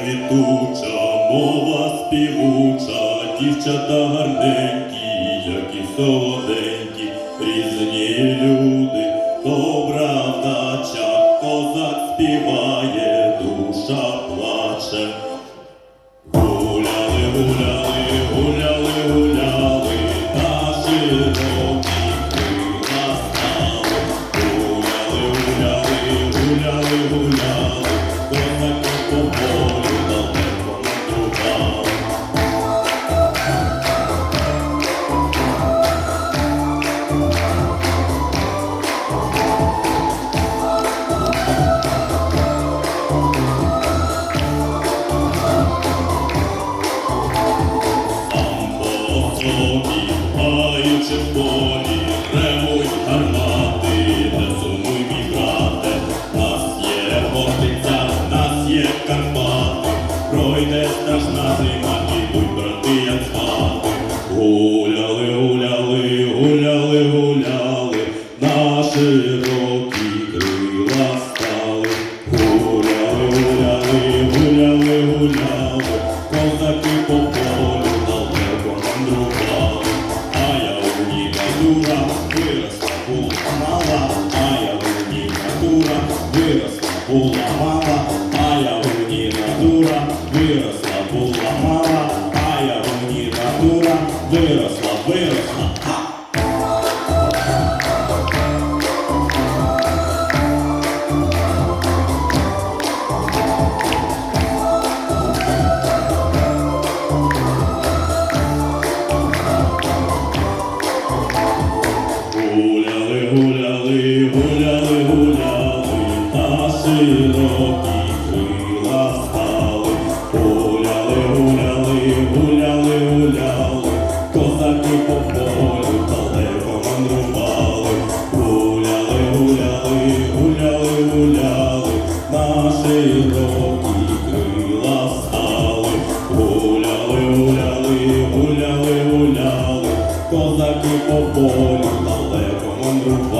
квітуча, мова співуча, дівчата гарненькі, як і солоденькі, різні люди, добра вдача, козак співає, пройде страшна зима, ідуть брати, як звати. Гуляли, гуляли, гуляли, гуляли, на широкі крила стали. Гуляли, гуляли, гуляли, гуляли, козаки по полю далеко мандрували. А я у ніка дура, виросла була мала, а я у ніка дура, виросла була мала, виросла була мала, а я у ніка дура, виросла, виросла. Гуляли, гуляли, гуляли, на широкі крила стали. Гуляли, гуляли, гуляли, гуляли, козаки по полю далеко мандрували.